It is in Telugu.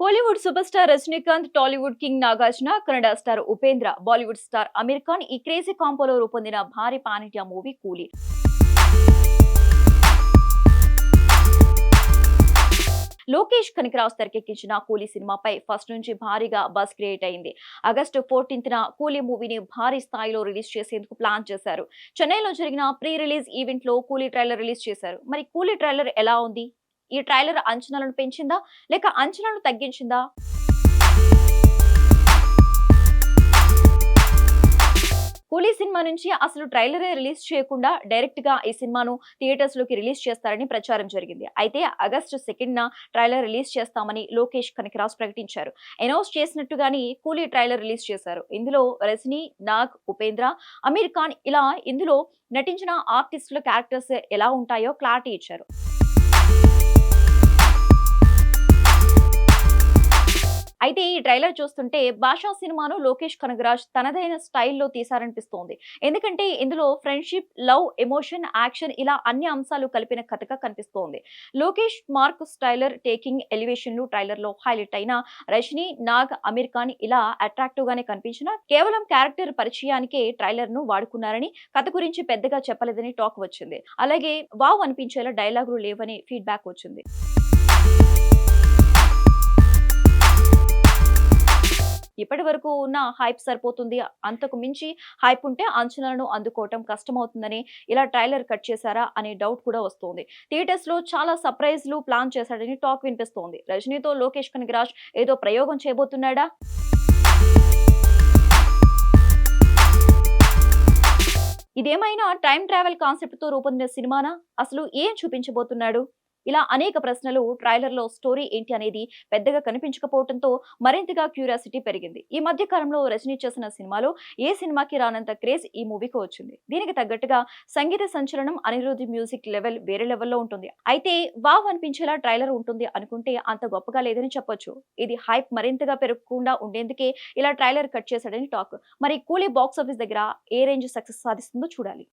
Kollywood super star Rajinikanth Tollywood king Nagarjuna Kannada star Upendra Bollywood star Aamir Khan ఈ క్రేజీ కాంపోలో రూపొందిన భారీ పానిటియా మూవీ కూలీ. లోకేష్ కనికరావు తెరకెక్కించిన కూలీ సినిమాపై ఫస్ట్ నుంచి భారీగా బస్ క్రియేట్ అయింది. ఆగస్టు ఫోర్టీన్త్ న కూలీ మూవీని భారీ స్థాయిలో రిలీజ్ చేసేందుకు ప్లాన్ చేశారు. చెన్నైలో జరిగిన ప్రీ రిలీజ్ ఈవెంట్లో కూలీ ట్రైలర్ రిలీజ్ చేశారు. మరి కూలీ ట్రైలర్ ఎలా ఉంది? ఈ ట్రైలర్ అంచనాలను పెంచిందా? లేక అంచనాలను తగ్గించిందా? కూలీ సినిమా నుంచి అసలు ట్రైలరే రిలీజ్ చేయకుండా డైరెక్ట్గా ఈ సినిమాను థియేటర్స్లోకి రిలీజ్ చేస్తారని ప్రచారం జరిగింది. అయితే ఆగస్టు సెకండ్ న ట్రైలర్ రిలీజ్ చేస్తామని లోకేష్ కనకరాజ్ ప్రకటించారు. అనౌన్స్ చేసినట్టుగానే కూలీ ట్రైలర్ రిలీజ్ చేశారు. ఇందులో రజనీ నాగ్ ఉపేంద్ర అమీర్ ఖాన్ ఇలా ఇందులో నటించిన ఆర్టిస్టుల క్యారెక్టర్స్ ఎలా ఉంటాయో క్లారిటీ ఇచ్చారు. అయితే ఈ ట్రైలర్ చూస్తుంటే భాషా సినిమాను లోకేష్ కనగరాజ్ తనదైన స్టైల్లో తీశారనిపిస్తోంది. ఎందుకంటే ఇందులో ఫ్రెండ్షిప్ లవ్ ఎమోషన్ యాక్షన్ ఇలా అన్ని అంశాలు కలిపిన కథగా కనిపిస్తోంది. లోకేష్ మార్క్ స్టైలర్ టేకింగ్ ఎలివేషన్లు ట్రైలర్లో హైలైట్ అయిన రజనీ నాగ్ అమీర్ ఖాన్ ఇలా అట్రాక్టివ్గానే కనిపించిన కేవలం క్యారెక్టర్ పరిచయానికే ట్రైలర్ను వాడుకున్నారని కథ గురించి పెద్దగా చెప్పలేదని టాక్ వచ్చింది. అలాగే వావ్ అనిపించేలా డైలాగులు లేవని ఫీడ్బ్యాక్ వచ్చింది. ఇప్పటి వరకు ఉన్న హైప్ సరిపోతుంది. అంతకు మించి హైప్ ఉంటే అంచనాలను అందుకోవటం కష్టమవుతుందని ఇలా ట్రైలర్ కట్ చేశారా అనే డౌట్ కూడా వస్తుంది. థియేటర్స్లో చాలా సర్ప్రైజ్లు ప్లాన్ చేశాడని టాక్ వినిపిస్తోంది. రజనీతో లోకేష్ కనగరాజ్ ఏదో ప్రయోగం చేయబోతున్నాడా? ఇదేమైనా టైం ట్రావెల్ కాన్సెప్ట్తో రూపొందిన సినిమానా? అసలు ఏం చూపించబోతున్నాడు? ఇలా అనేక ప్రశ్నలు ట్రైలర్లో స్టోరీ ఏంటి అనేది పెద్దగా కనిపించకపోవడంతో మరింతగా క్యూరియాసిటీ పెరిగింది. ఈ మధ్య కాలంలో రజనీ చేసిన సినిమాలో ఏ సినిమాకి రానంత క్రేజ్ ఈ మూవీకి వచ్చింది. దీనికి తగ్గట్టుగా సంగీత సంచలనం అనిరుద్ధి మ్యూజిక్ లెవెల్ వేరే లెవెల్లో ఉంటుంది. అయితే వావ్ అనిపించేలా ట్రైలర్ ఉంటుంది అనుకుంటే అంత గొప్పగా లేదని చెప్పొచ్చు. ఇది హైప్ మరింతగా పెరగకుండా ఉండేందుకే ఇలా ట్రైలర్ కట్ చేశాడని టాక్. మరి కూలీ బాక్స్ ఆఫీస్ దగ్గర ఏ రేంజ్ సక్సెస్ సాధిస్తుందో చూడాలి.